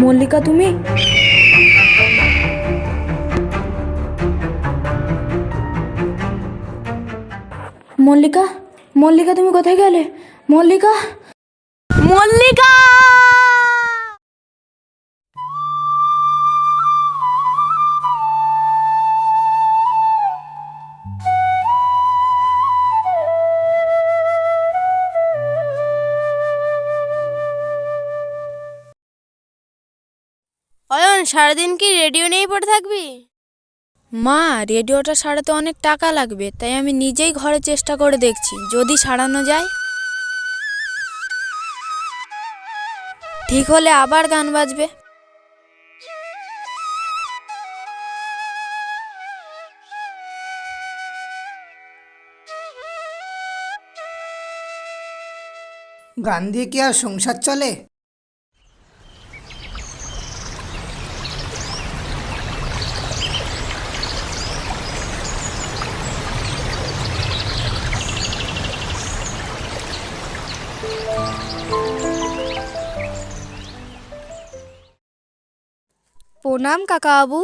মল্লিকা তুমি? মল্লিকা মল্লিকা তুমি কোথায় গেলে? মল্লিকা? মল্লিকা! সারাদিন কি রেডিও নিয়েই পড়ে থাকবি? মা রেডিওটা সারাতে অনেক টাকা লাগবে তাই আমি নিজেই ঘরে চেষ্টা করে দেখছি যদি সারানো যায়। ঠিক হলে আবার গান বাজবে। গান দিয়ে কি আর সংসার চলে? প্রণাম কাকা বাবু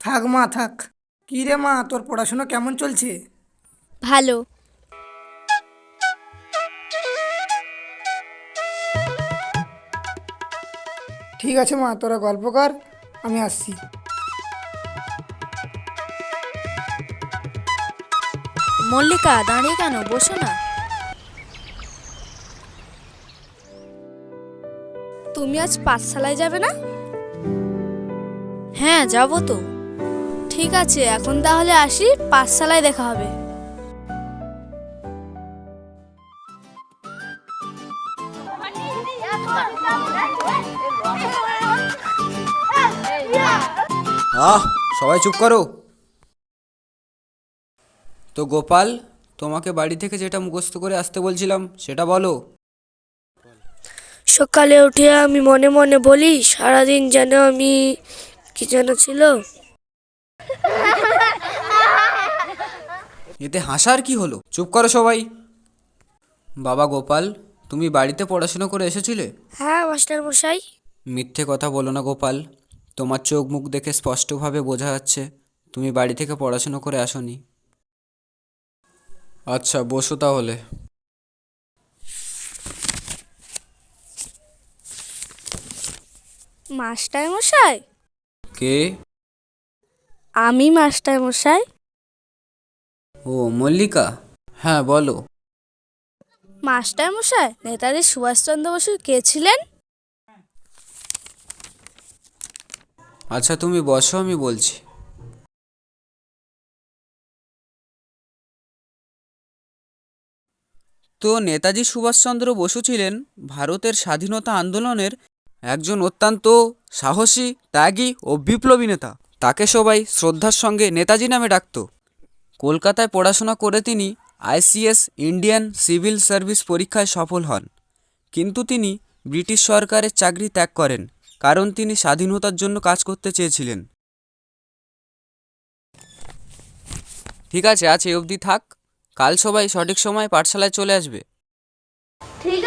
থাক মা থাক। কি রে মা তোর পড়াশোনা কেমন চলছে? ভালো। ঠিক আছে মা তোরা গল্প কর আমি আসছি। মল্লিকা দাঁড়িয়ে কেন? বসো না। তুমি আজ পাঠশালায় যাবে না? হ্যাঁ যাব তো। ঠিক আছে এখন তাহলে আসি পাঠশালায় দেখা হবে। আহ সবাই চুপ করো। তো গোপাল তোমাকে বাড়ি থেকে যেটা মুখস্থ করে আসতে বলছিলাম সেটা বলো। সকালে উঠে আমি মনে মনে বলি সারাদিন যেন আমি কি যেন ছিল? এতে হাসার কি হলো? চুপ করো সবাই। বাবা গোপাল তুমি বাড়িতে পড়াশোনা করে এসেছিলে? হ্যাঁ মাস্টার মশাই। মিথ্যে কথা বলো না গোপাল। তোমার চোখ মুখ দেখে স্পষ্টভাবে বোঝা যাচ্ছে তুমি বাড়ি থেকে পড়াশোনা করে আসোনি। আচ্ছা বসো তাহলে। মাস্টার মশাই কে? আমি মাস্টার মশাই। ও মল্লিকা? হ্যাঁ বলো। মাস্টার মশাই নেতাজি সুভাষচন্দ্র বসু কে ছিলেন? আচ্ছা তুমি বসো আমি বলছি। তো নেতাজি সুভাষচন্দ্র বসু ছিলেন ভারতের স্বাধীনতা আন্দোলনের একজন অত্যন্ত সাহসী, ত্যাগী ও বিপ্লবী নেতা। তাকে সবাই শ্রদ্ধার সঙ্গে নেতাজি নামে ডাকত। কলকাতায় পড়াশোনা করে তিনি আইসিএস ইন্ডিয়ান সিভিল সার্ভিস পরীক্ষায় সফল হন। কিন্তু তিনি ব্রিটিশ সরকারের চাকরি ত্যাগ করেন, কারণ তিনি স্বাধীনতার জন্য কাজ করতে চেয়েছিলেন। ঠিক আছে এই অবধি থাক। কাল সবাই সঠিক সময় পাঠশালায় চলে আসবে। এই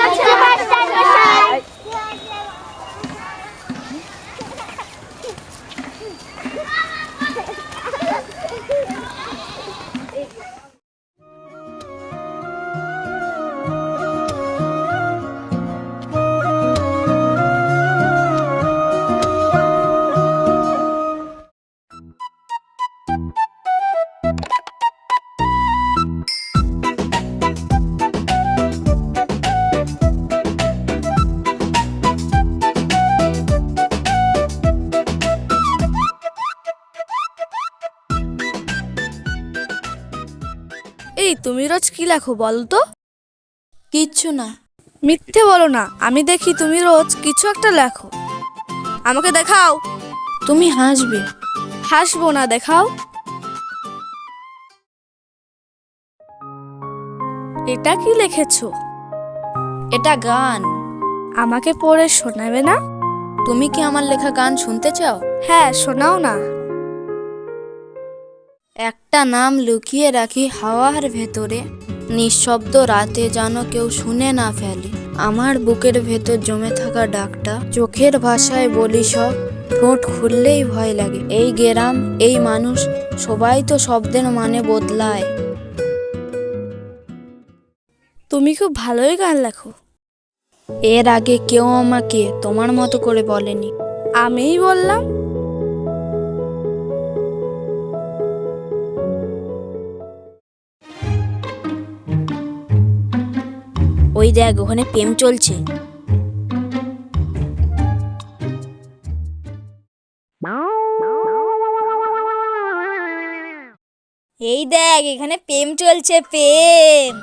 লেখো বলো তো। কিচ্ছু না। মিথ্যে বলো না আমি দেখি তুমি রোজ কিছু একটা লেখো। আমাকে দেখাও। তুমি হাসবে। হাসবো না দেখাও। এটা কি লিখেছো? এটা গান। আমাকে পড়ে শোনাবে না? তুমি কি আমার লেখা গান শুনতে চাও? হ্যাঁ শোনাও না। একটা নাম লুকিয়ে রাখি হাওয়ার ভেতরে। নিঃশব্দ রাতে যেন কেউ শুনে না ফেলে। আমার বুকের ভেতর জমে থাকা ডাকটা চোখের ভাষায় বলি সব ঠোঁট খুললেই ভয় লাগে। এই গ্রাম এই মানুষ সবাই তো শব্দের মানে বদলায়। তুমি খুব ভালোই গান লেখো। এর আগে কেউ আমাকে তোমার মতো করে বলেনি। আমিই বললাম ওই দেখ ওখানে প্রেম চলছে। এই দেখ এখানে প্রেম চলছে প্রেম।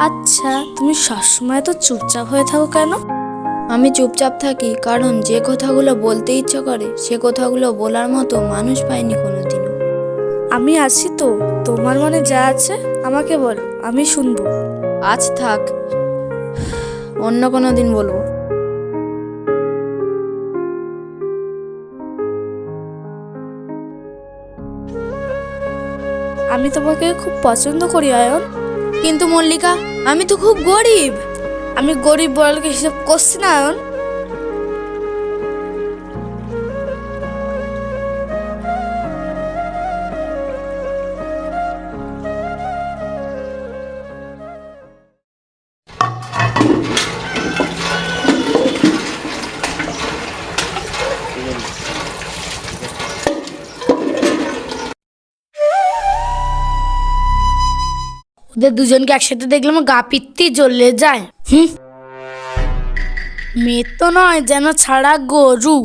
আচ্ছা তুমি সবসময় তো চুপচাপ হয়ে থাকো কেন? আমি চুপচাপ থাকি কারণ যে কথাগুলো বলতে ইচ্ছে করে সে কথাগুলো বলার মতো মানুষ পাইনি কোনোদিনও। আমি আছি তো তোমার মনে যা আছে আমাকে বলো আমি শুনব। আজ থাক অন্য কোনো দিন বলব। আমি তোমাকে খুব পছন্দ করি অয়ন কিন্তু মল্লিকা আমি তো খুব গরিব। আমি গরিব বড়লোকে হিসাব করছি না ওদের দুজনকে একসাথে দেখলে আমার গা পিত্তি জ্বলে যায়। হুম। মেয়ে তো নয় যেন ছাড়া গরু।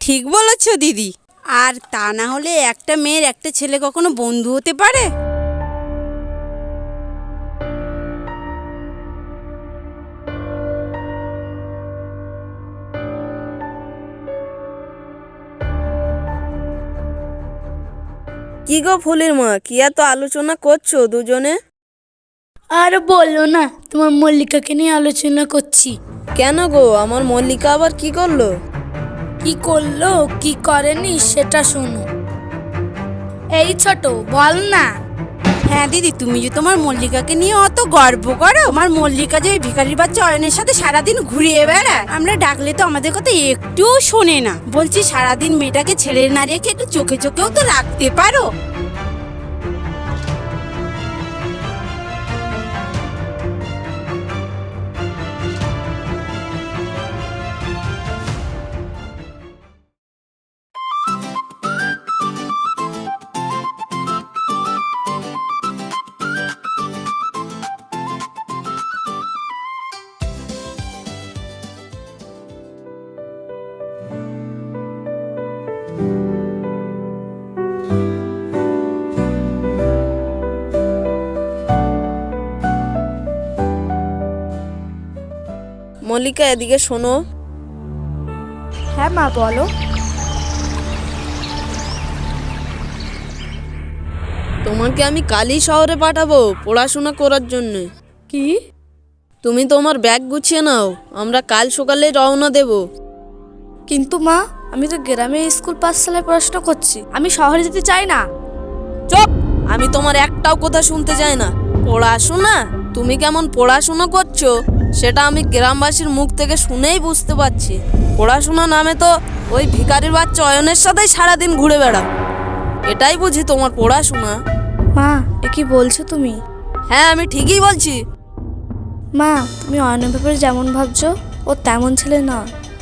ঠিক বলেছ দিদি। আর তা না হলে একটা মেয়ের একটা ছেলে কখনো বন্ধু হতে পারে? কি গো ফুলের মা কি এত আলোচনা করছ দুজনে? আর বলল না তোমার মল্লিকাকে নিয়ে আলোচনা করছি। কেন গো? আমার মল্লিকা আবার কি করল? কি করল কি করেনি সেটা শোনো। এই ছোট বল না। হ্যাঁ দিদি তুমি যে তোমার মল্লিকাকে নিয়ে অত গর্ব করো আমার মল্লিকা যে ওই ভিখারির বাচ্চা অয়নের সাথে সারাদিন ঘুরিয়ে বেড়ায় আমরা ডাকলে তো আমাদের কথা একটুও শোনে না। বলছি সারাদিন মেয়েটাকে ছেড়ে না রেখে একটু চোখে চোখেও তো রাখতে পারো। মল্লিকা এদিকে শোনো। হ্যাঁ মা বলো। তোমাকে আমি কালই শহরে পাঠাবো পড়াশোনা করার জন্য। কি? তুমি তোমার ব্যাগ গুছিয়ে নাও আমরা কাল সকালে রওনা দেব। কিন্তু মা আমি তো গ্রামে স্কুল পাঠশালায় পড়াশোনা করছি আমি শহরে যেতে চাই না। চুপ! আমি তোমার একটাও কথা শুনতে চাই না। পড়াশোনা? তুমি কেমন পড়াশোনা করছ? সেটা আমি গ্রামবাসীর মুখ থেকে শুনেই বুঝতে পারছি। পড়াশোনা নামে তো ওই ভিখারির বাচ্চা অয়নের সাথেই সারাদিন ঘুরে বেড়া এটাই বুঝি তোমার পড়াশোনা। মা এ কি বলছো তুমি? হ্যাঁ আমি ঠিকই বলছি। মা তুমি অয়নের ব্যাপারে যেমন ভাবছ ও তেমন ছেলে না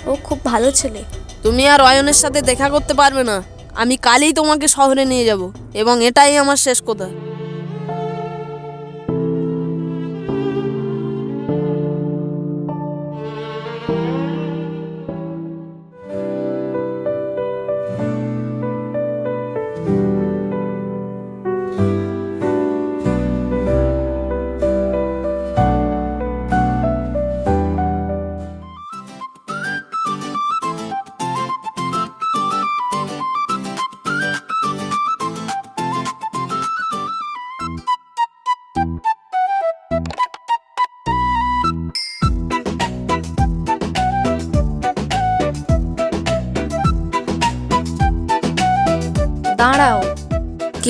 ও খুব ভালো ছেলে। তুমি আর অয়নের সাথে দেখা করতে পারবে না। আমি কালই তোমাকে শহরে নিয়ে যাব এবং এটাই আমার শেষ কথা।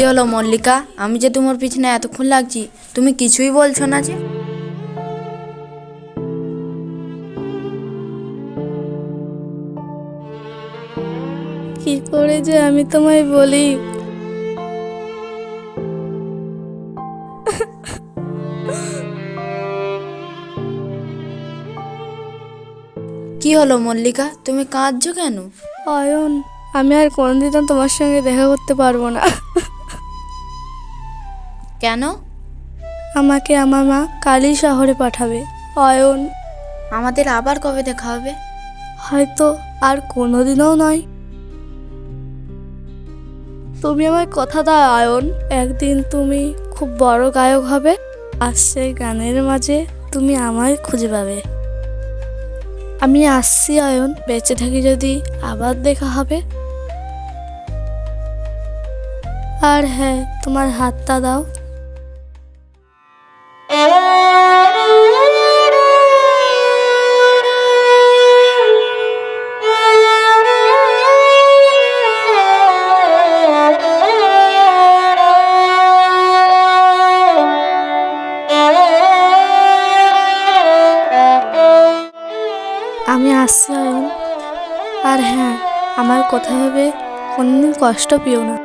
কি হলো মল্লিকা? আমি যে তোমার পিছনে এতক্ষণ লাগছি তুমি কিছুই বলছো না যে। কি করে যে আমি তোমায় বলি? কি হলো মল্লিকা? তুমি কাঁদছো কেন? অয়ন আমি আর কোনদিনও তোমার সঙ্গে দেখা করতে পারব না। কেন? আমাকে আমার মা কালই শহরে পাঠাবে। অয়ন। আমাদের আবার কবে দেখা হবে? হয়তো আর কোনোদিনও নয়। তুমি আমার কথা দাও আয়ন একদিন তুমি খুব বড় গায়ক হবে আর সেই গানের মাঝে তুমি আমায় খুঁজে পাবে। আমি আসছি আয়ন বেঁচে থাকি যদি আবার দেখা হবে। আর হ্যাঁ তোমার হাতটা দাও। আসছি আর হ্যাঁ আমার কথা হবে কোনোদিন কষ্ট পেও না।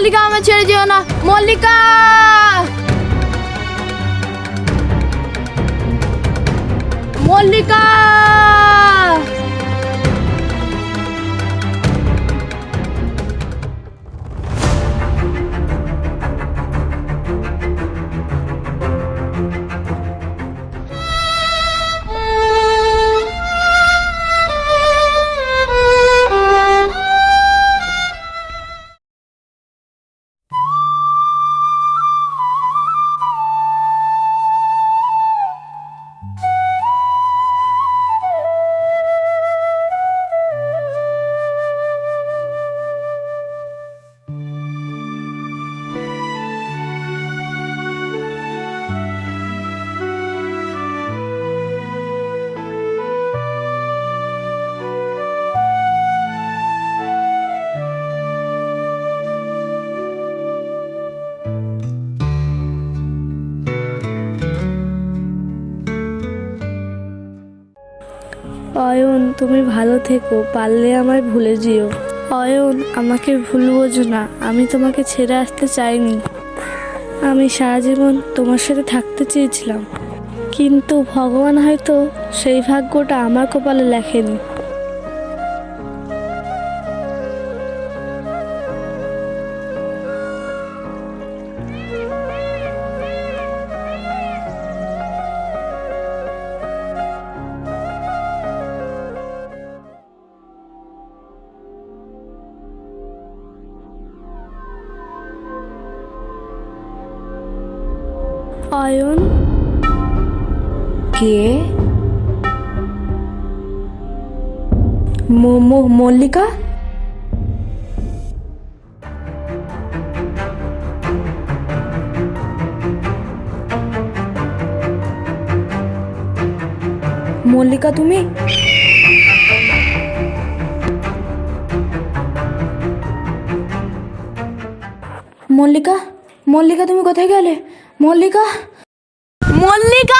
মল্লিকা আমায় ছেড়ে যেও না। মল্লিকা! মল্লিকা! অয়ন, তুমি ভালো থেকো, পারলে আমায় ভুলে যেও। অয়ন, আমাকে ভুল বোঝো না, আমি তোমাকে ছেড়ে আসতে চাইনি। আমি সারা জীবন তোমার সাথে থাকতে চেয়েছিলাম। কিন্তু ভগবান হয়তো সেই ভাগ্যটা আমার কপালে লেখেনি। কে ম- ম- মল্লিকা? মল্লিকা তুমি? মল্লিকা? মল্লিকা তুমি কোথায় গেলে? মল্লিকা? মল্লিকা!